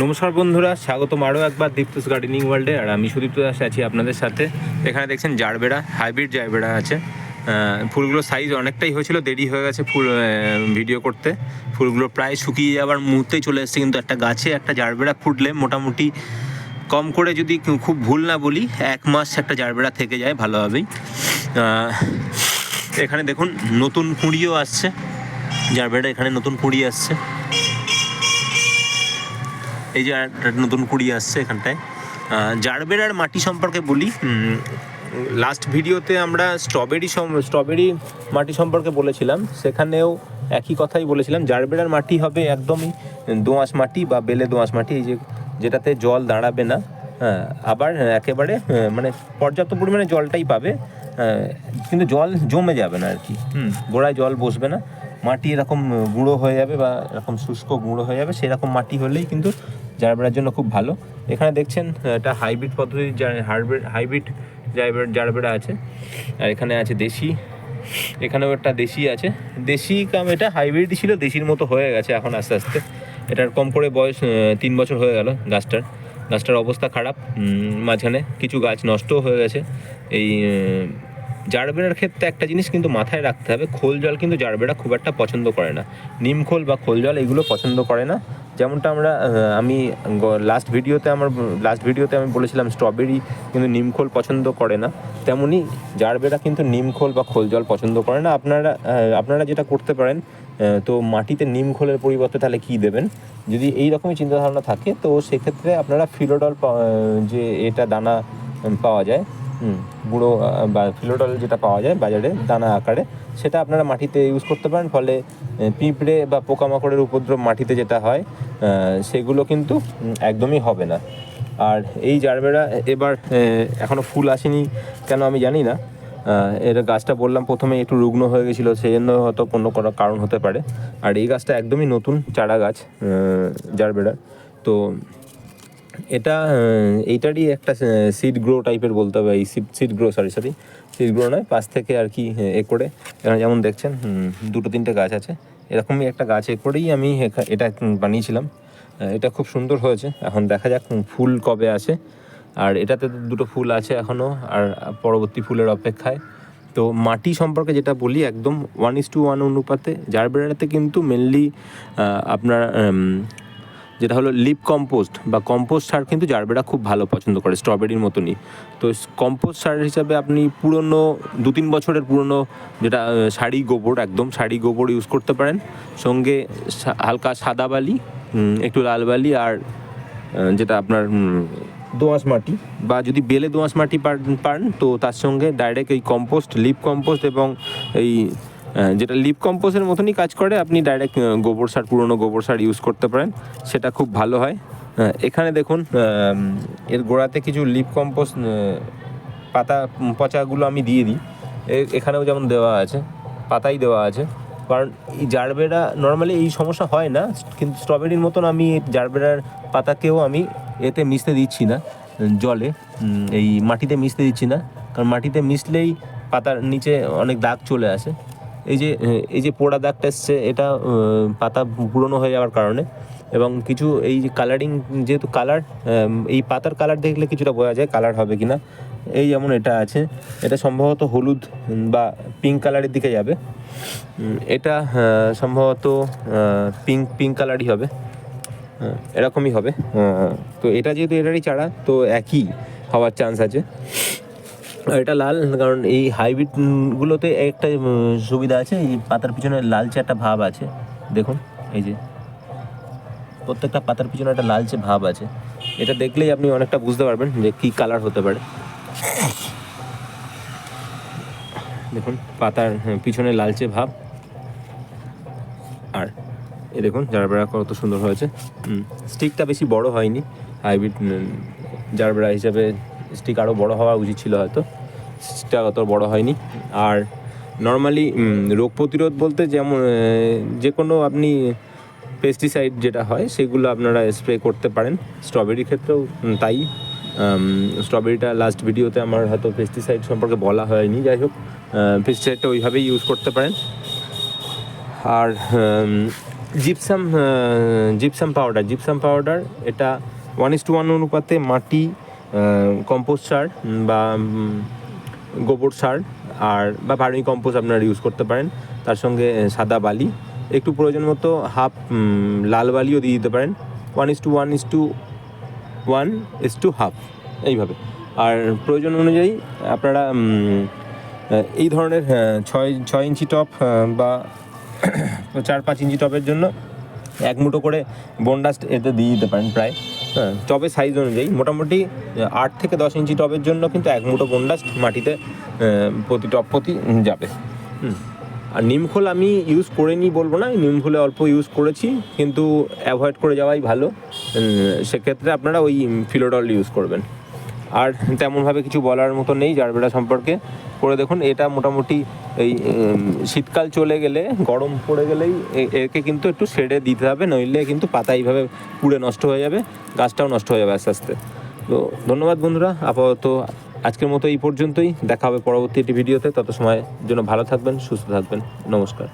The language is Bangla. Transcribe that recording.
নমস্কার বন্ধুরা, স্বাগতম আরও একবার দীপ্তস গার্ডেনিং ওয়ার্ল্ডে। আর আমি সুদীপ্ত দাস আছি আপনাদের সাথে। এখানে দেখছেন জারবেড়া, হাইব্রিড জারবেড়া আছে। ফুলগুলোর সাইজ অনেকটাই হয়েছিল, দেরি হয়ে গেছে ফুল ভিডিও করতে। ফুলগুলো প্রায় শুকিয়ে যাওয়ার মুহূর্তেই চলে এসেছে, কিন্তু একটা গাছে একটা জারবেড়া ফুটলে মোটামুটি কম করে যদি খুব ভুল না বলি, এক মাস একটা জারবেড়া থেকে যায় ভালোভাবেই। এখানে দেখুন নতুন কুঁড়িও আসছে। জারবেড়া এখানে নতুন কুঁড়ি আসছে। এই যে একটা নতুন কুড়ি আসছে এখানটায়। আহ, জারবেরার মাটি সম্পর্কে বলি। লাস্ট ভিডিওতে আমরা স্ট্রবেরি স্ট্রবেরি মাটি সম্পর্কে বলেছিলাম। সেখানেও একই কথাই বলেছিলাম। জারবেরার মাটি হবে একদমই দোঁয়াশ মাটি বা বেলে দোঁয়াশ মাটি। এই যে যেটাতে জল দাঁড়াবে না। হ্যাঁ আবার একেবারে মানে পর্যাপ্ত পরিমাণে জলটাই পাবে। কিন্তু জল জমে যাবে না আর কি। হুম গোড়ায় জল বসবে না। মাটি এরকম গুঁড়ো হয়ে যাবে বা এরকম শুষ্ক গুঁড়ো হয়ে যাবে। সেরকম মাটি হলেই কিন্তু জারবেরার জন্য খুব ভালো। এখানে দেখছেন, এটা হাইব্রিড পদ্ধতির হাইব্রিড হাইব্রিড জারবেরা আছে। আর এখানে আছে দেশি, এখানেও একটা দেশি আছে। দেশি কাম, এটা হাইব্রিডই ছিল, দেশির মতো হয়ে গেছে এখন আস্তে আস্তে। এটার কম করে বয়স তিন বছর হয়ে গেল গাছটার। গাছটার অবস্থা খারাপ মাঝখানে কিছু গাছ নষ্টও হয়ে গেছে। এই জারবেরার ক্ষেত্রে একটা জিনিস কিন্তু মাথায় রাখতে হবে, খোল জল কিন্তু জারবেরা খুব একটা পছন্দ করে না। নিম খোল বা খোল জল এগুলো পছন্দ করে না। যেমনটা আমরা আমি লাস্ট ভিডিওতে আমার লাস্ট ভিডিওতে আমি বলেছিলাম স্ট্রবেরি কিন্তু নিম খোল পছন্দ করে না। তেমনি জারবেরা কিন্তু নিম খোল বা খোল জল পছন্দ করে না। আপনারা আপনারা যেটা করতে পারেন তো মাটিতে নিম খোলের পরিবর্তে তাহলে কী দেবেন? যদি এই রকমই চিন্তাধারণা থাকে, তো সেক্ষেত্রে আপনারা ফিলোডল যে এটা দানা পাওয়া যায় গুঁড়ো বা ফিলোডল যেটা পাওয়া যায় বাজারে, দানা আকারে, সেটা আপনারা মাটিতে ইউজ করতে পারেন। ফলে পিঁপড়ে বা পোকামাকড়ের উপদ্রব মাটিতে যেটা হয় সেগুলো কিন্তু একদমই হবে না। আর এই জারবেরা, এবার এখনও ফুল আসেনি কেন আমি জানি না। এর গাছটা বললাম প্রথমে একটু রুগ্ন হয়ে গেছিল সেই জন্য হয়তো কোনো কোনো কারণ হতে পারে। আর এই গাছটা একদমই নতুন চারা গাছ জারবেরার তো এটা এইটারই একটা সিড গ্রো টাইপের বলতে হবে এই seed seed grow sorry sorry seed grow নয় পাশ থেকে আর কি আহ, এ করে যেমন দেখছেন দুটো তিনটে গাছ আছে। এরকমই একটা গাছ এ করেই আমি এটা বানিয়েছিলাম। এটা খুব সুন্দর হয়েছে। এখন দেখা যাক ফুল কবে আছে আর এটাতে দুটো ফুল আছে এখনও আর পরবর্তী ফুলের অপেক্ষায়। তো মাটি সম্পর্কে যেটা বলি একদম ওয়ান ইস টু ওয়ান অনুপাতে জারবেরাতে কিন্তু মেনলি আপনার যেটা হলো লিপ কম্পোস্ট বা কম্পোস্ট সার কিন্তু জারবেরা খুব ভালো পছন্দ করে স্ট্রবেরির মতনই। তো কম্পোস্ট সার হিসাবে আপনি পুরনো দু তিন বছরের পুরনো যেটা শাড়ি গোবর একদম শাড়ি গোবর ইউজ করতে পারেন। সঙ্গে হালকা সাদা বালি একটু লাল বালি আর যেটা আপনার দোআঁশ মাটি। বা যদি বেলে দোআঁশ মাটি পান- তো তার সঙ্গে ডাইরেক্ট এই কম্পোস্ট লিপ কম্পোস্ট এবং এই যেটা লিপ কম্পোস্টের মতনই কাজ করে, আপনি ডাইরেক্ট গোবর সার, পুরনো গোবর সার ইউজ করতে পারেন। সেটা খুব ভালো হয়। এখানে দেখুন এর গোড়াতে কিছু লিপ কম্পোস্ট পাতা, পচাগুলো আমি দিয়ে দিই। এখানেও যেমন দেওয়া আছে, পাতাই দেওয়া আছে। কারণ এই জারবেরা নর্মালি এই সমস্যা হয় না, কিন্তু স্ট্রবেরির মতন আমি জারবেরার পাতাকেও আমি এতে মিশতে দিচ্ছি না, জলে এই মাটিতে মিশতে দিচ্ছি না। কারণ মাটিতে মিশলেই পাতার নিচে অনেক দাগ চলে আসে। এই যে এই যে পোড়া দাগটা এসছে, এটা পাতা পুরনো হয়ে যাওয়ার কারণে এবং কিছু এই যে কালারিং যেহেতু কালার এই পাতার কালার দেখলে কিছুটা বোঝা যায় কালার হবে কিনা। এই যেমন এটা আছে, এটা সম্ভবত হলুদ বা পিঙ্ক কালারের দিকে যাবে। এটা সম্ভবত পিঙ্ক পিঙ্ক কালারই হবে। এরকমই হবে। তো এটা যেহেতু এটারই চারা, তো একই হওয়ার চান্স আছে। এটা লাল কারণ এই হাইব্রিড গুলোতে একটা সুবিধা আছে এই পাতার পিছনে লালচে একটা ভাব আছে। দেখুন এই যে প্রত্যেকটা পাতার পিছনে একটা লালচে ভাব আছে। এটা দেখলেই আপনি অনেকটা বুঝতে পারবেন যে কী কালার হতে পারে। দেখুন পাতার হ্যাঁ, পিছনে লালচে ভাব। আর এ দেখুন জারবেরা কত সুন্দর হয়েছে। স্টিকটা বেশি বড় হয়নি। হাইব্রিড জারবেরা হিসাবে স্টিক আরও বড় হওয়া উচিত ছিল হয়তো। স্টিকটা অত বড় হয়নি। আর নর্মালি রোগ প্রতিরোধ বলতে যেমন যে কোনো আপনি পেস্টিসাইড যেটা হয়, সেগুলো আপনারা স্প্রে করতে পারেন। স্ট্রবেরির ক্ষেত্রেও তাই। স্ট্রবেরিটা লাস্ট ভিডিওতে আমার হয়তো পেস্টিসাইড সম্পর্কে বলা হয়নি। যাই হোক পেস্টিসাইডটা ওইভাবেই ইউজ করতে পারেন। আর gypsum gypsum powder gypsum powder এটা ওয়ান ইস টু ওয়ান অনুপাতে মাটি কম্পোস্ট সার বা গোবর সার আর, বা ভার্মি কম্পোস্ট আপনারা ইউজ করতে পারেন। তার সঙ্গে সাদা বালি। একটু প্রয়োজন মতো হাফ লাল বালিও দিয়ে দিতে পারেন। One is to one is to one is to half এইভাবে। আর প্রয়োজন অনুযায়ী আপনারা এই ধরনের ছয় ছয় ইঞ্চি টপ বা চার পাঁচ ইঞ্চি টপের জন্য এক মুঠো করে বনডাস্ট এতে দিয়ে দিতে পারেন প্রায়। হ্যাঁ। টবের সাইজ অনুযায়ী মোটামুটি আট থেকে দশ ইঞ্চি টবের জন্য কিন্তু এক মুঠো বনডাস্ট মাটিতে প্রতি টপ প্রতি যাবে। হুম। আর নিমখোল আমি ইউজ করিনি বলব না নিমখোলে অল্প ইউজ করেছি, কিন্তু অ্যাভয়েড করে যাওয়াই ভালো। সেক্ষেত্রে আপনারা ওই ফিলোডল ইউজ করবেন। আর তেমনভাবে কিছু বলার মতো নেই জারবেরা সম্পর্কে। করে দেখুন, এটা মোটামুটি এই শীতকাল চলে গেলে, গরম পড়ে গেলেই একে কিন্তু একটু শেডে দিতে হবে, নইলে কিন্তু পাতা এইভাবে পুড়ে নষ্ট হয়ে যাবে, গাছটাও নষ্ট হয়ে যাবে আস্তে আস্তে। তো ধন্যবাদ বন্ধুরা, আপাতত আজকের মতো এই পর্যন্তই, দেখা হবে পরবর্তী একটি ভিডিওতে তত সময়ের জন্য ভালো থাকবেন, সুস্থ থাকবেন, নমস্কার।